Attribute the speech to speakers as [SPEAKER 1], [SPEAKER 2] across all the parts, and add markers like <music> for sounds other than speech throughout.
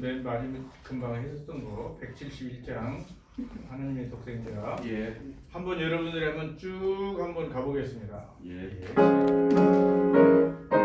[SPEAKER 1] 맨 마지막 금방 했었던 거 171장 하나님의 독생자
[SPEAKER 2] 예.
[SPEAKER 1] 한번 여러분들이 한번 쭉 한번 가보겠습니다.
[SPEAKER 2] 예.
[SPEAKER 1] 하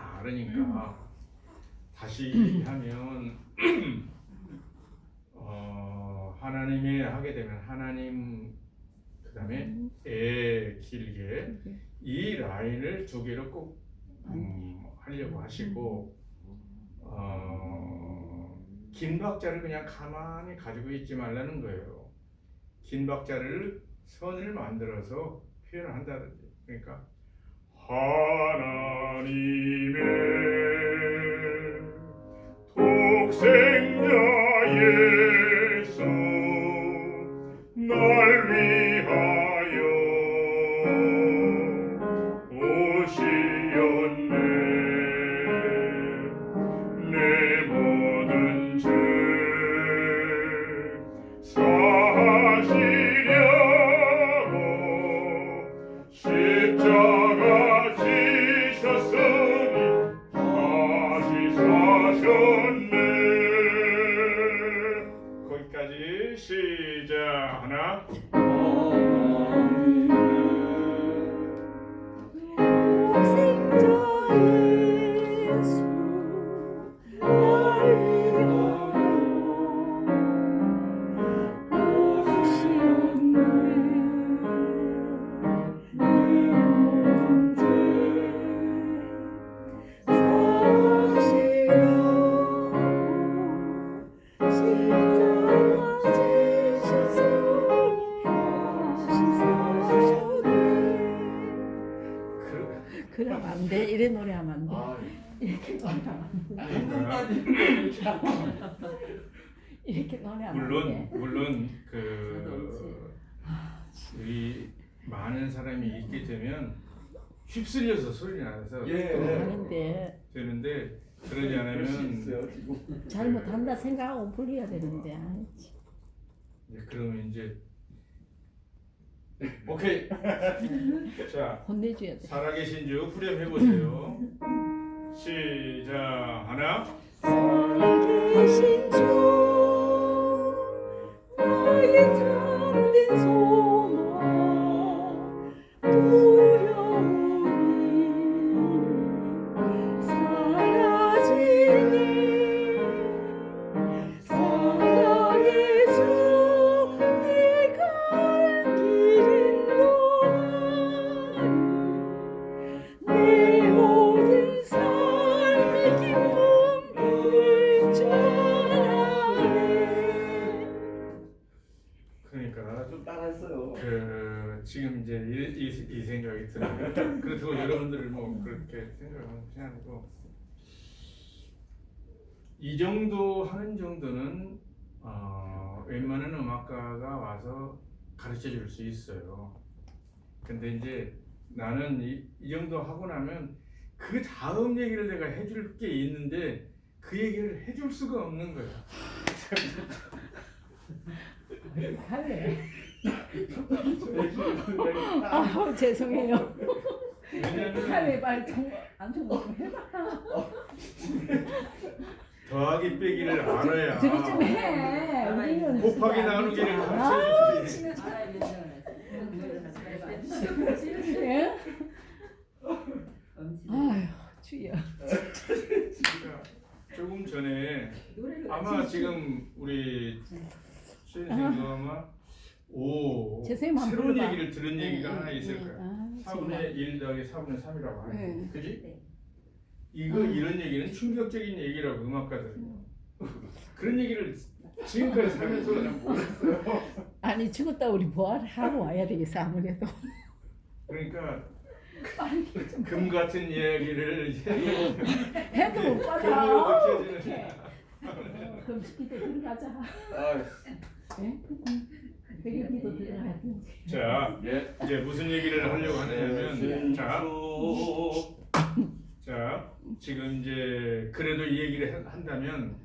[SPEAKER 1] 다 알으니까 다시 얘기하면 <clears throat> 어, 하나님이 하게 되면 하나님 그 다음에 애 길게 이 라인을 두 개로 꼭 음, 하려고 하시고 어, 긴 박자를 그냥 가만히 가지고 있지 말라는 거예요. 긴 박자를 선을 만들어서 표현을 한다든지. 그러니까 하나님의 독생자 예수 날 위하여 오시었네. 내 모든 죄 사시려고 <laughs>
[SPEAKER 3] 이렇게 노래하면
[SPEAKER 1] 물론
[SPEAKER 3] 안 돼.
[SPEAKER 1] 물론 그 우리 많은 사람이 있게 되면 휩쓸려서 소리 나서
[SPEAKER 2] 예.
[SPEAKER 3] 하는데
[SPEAKER 1] 되는데 그러지 않으면.
[SPEAKER 3] 잘못한다 생각하고 불려야 되는데 아이, 참.
[SPEAKER 1] 이제 그러면 이제 <laughs> 오케이 <laughs> 자
[SPEAKER 3] 혼내줘야 돼.
[SPEAKER 1] 살아계신 주 후렴 해보세요 시작 하나
[SPEAKER 3] 살아계신 주 나의 참된 소망
[SPEAKER 1] 그 지금 이제 이, 이, 이 생각이 들어요. 그렇다고 여러분들을 뭐 그렇게 생각하는 게 아니고 이 정도 하는 정도는 어, 웬만한 음악가가 와서 가르쳐 줄 수 있어요. 근데 이제 나는 이, 이 정도 하고 나면 그 다음 얘기를 내가 해줄 게 있는데 그 얘기를 해줄 수가 없는 거야. <laughs>
[SPEAKER 3] 할래. 아 죄송해요.
[SPEAKER 1] 왜냐면
[SPEAKER 3] 빨리 정안 정도 좀 해봐.
[SPEAKER 1] 더하기 빼기를 알아야
[SPEAKER 3] 들이 좀 해. 우리는
[SPEAKER 1] 곱하기
[SPEAKER 3] 안
[SPEAKER 1] 나누기를
[SPEAKER 3] 되잖아.
[SPEAKER 1] 가르쳐 주지.
[SPEAKER 3] 예? 아휴 주여.
[SPEAKER 1] 그러니까 조금 전에 아마 지금 우리 수현생도 아마 오
[SPEAKER 3] 제 선생님 한번
[SPEAKER 1] 새로운
[SPEAKER 3] 불러봐.
[SPEAKER 1] 얘기를 들은 얘기가 하나 있을
[SPEAKER 3] 네,
[SPEAKER 1] 거야.
[SPEAKER 3] 아,
[SPEAKER 1] 4분의 1 더하기 4분의 3이라고 하는
[SPEAKER 3] 네.
[SPEAKER 1] 거 그지?
[SPEAKER 4] 네.
[SPEAKER 1] 이거 이런 얘기는 충격적인 얘기라고 음악가들 <laughs> 그런 얘기를 지금까지 살면서 그냥 몰랐어요. <laughs>
[SPEAKER 3] 아니 죽었다 우리 뭐하러 하고 와야 되겠어 아무래도.
[SPEAKER 1] 그러니까 <laughs> 금 같은 이야기를 이제
[SPEAKER 3] 해도 못
[SPEAKER 1] 금으로
[SPEAKER 3] 받아.
[SPEAKER 1] 느껴지는
[SPEAKER 3] 어떡해. 어, 그럼 들어가자.
[SPEAKER 2] 아,
[SPEAKER 3] 예? 회 계기도 들어가든지.
[SPEAKER 1] 자
[SPEAKER 2] 예.
[SPEAKER 1] 이제 무슨 얘기를 하려고 하냐면 자,
[SPEAKER 2] 신수.
[SPEAKER 1] 자 지금 이제 그래도 이 얘기를 한- 한다면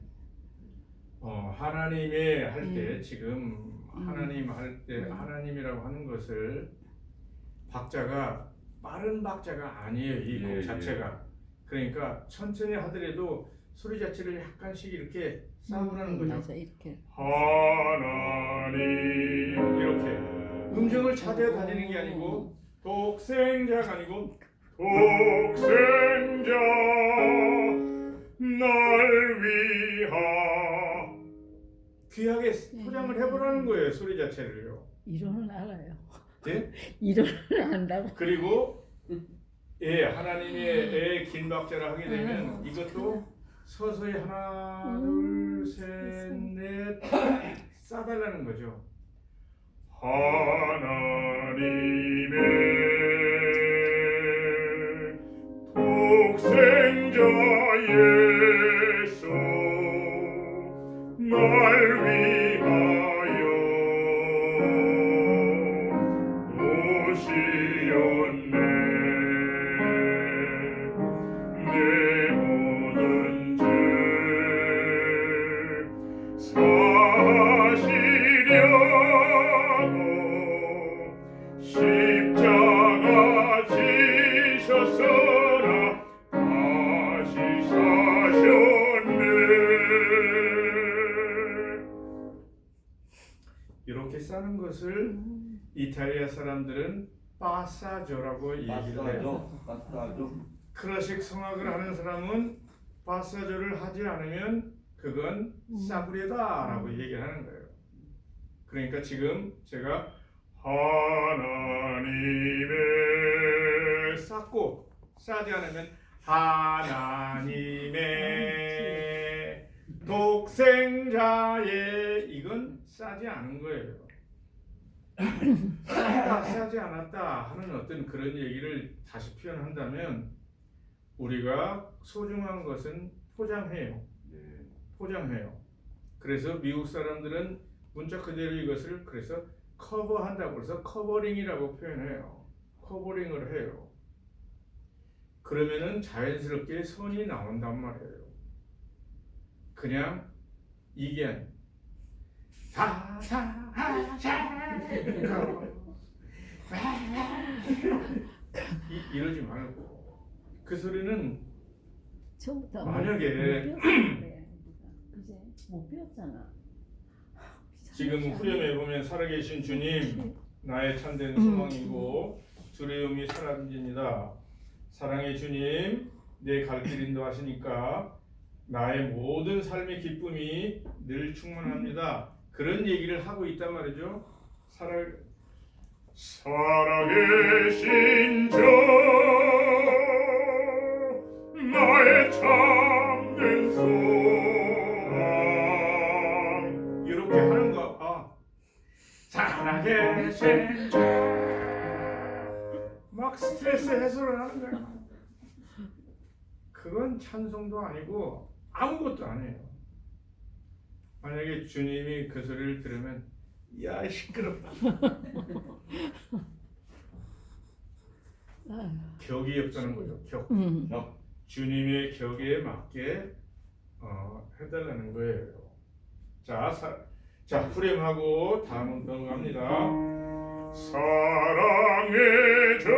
[SPEAKER 1] 어, 하나님의 할때
[SPEAKER 3] 음.
[SPEAKER 1] 지금 하나님 할때
[SPEAKER 3] 음.
[SPEAKER 1] 하나님이라고 하는 것을 박자가 빠른 박자가 아니에요 이 곡
[SPEAKER 2] 예,
[SPEAKER 1] 자체가 그러니까 천천히 하더라도 소리 자체를 약간씩 이렇게 싸우라는 거죠
[SPEAKER 3] 맞아 이렇게.
[SPEAKER 1] 하나님 이렇게 음정을 찾아 다니는 게 아니고 독생자가 아니고 독생자 날 위하 귀하게 포장을 해보라는 거예요 소리 자체를요
[SPEAKER 3] 이론은 알아요.
[SPEAKER 1] 예? <laughs>
[SPEAKER 3] 이론을 안다고.
[SPEAKER 1] 그리고 예 하나님의 애 긴 박자를 하게 되면
[SPEAKER 3] 음.
[SPEAKER 1] 이것도 서서히 하나
[SPEAKER 3] 음,
[SPEAKER 1] 둘 셋 넷 싸달라는 거죠. 하나님 이탈리아 사람들은 파사조라고 얘기를 해요.
[SPEAKER 2] 빠싸죠.
[SPEAKER 1] 클래식 성악을 하는 사람은 파사조를 하지 않으면 그건
[SPEAKER 3] 음.
[SPEAKER 1] 싸구려다라고 얘기를 하는 거예요. 그러니까 지금 제가 하나님의 쌓고 싸지 않으면 하나님의 독생자의 이건 싸지 않은 거예요. 싸다 싸지 않았다 하는 어떤 그런 얘기를 다시 표현한다면 우리가 소중한 것은 포장해요.
[SPEAKER 2] 네.
[SPEAKER 1] 포장해요. 그래서 미국 사람들은 문자 그대로 이것을 그래서 커버한다고 해서 커버링이라고 표현해요. 커버링을 해요. 그러면은 자연스럽게 선이 나온단 말이에요. 그냥 이게 아니. 이- 이러지 말고 그 소리는
[SPEAKER 3] 처음부터
[SPEAKER 1] 만약에
[SPEAKER 3] 못 배웠잖아, 그래. 그제 못 배웠잖아.
[SPEAKER 1] 지금 후렴에 보면 살아계신 주님 나의 참된 소망이고 두려움이 사라집니다. 사랑의 주님 내 갈 길 인도하시니까 나의 모든 삶의 기쁨이 늘 충만합니다. 그런 얘기를 하고 있단 말이죠. 살아 살아계신 주 나의 참된 소망. 이렇게 하는 거 아. 살아계신 주막 스트레스 해소를 하는 거야 그건 찬송도 아니고 아무것도 아니에요. 만약에 주님이 그 소리를 들으면 야 시끄럽다. 격이 없다는 거죠 격
[SPEAKER 3] 음.
[SPEAKER 1] 주님의 격에 맞게 어, 해달라는 거예요. 자, 사, 자 후렴하고 다음 넘어갑니다. 사랑의 주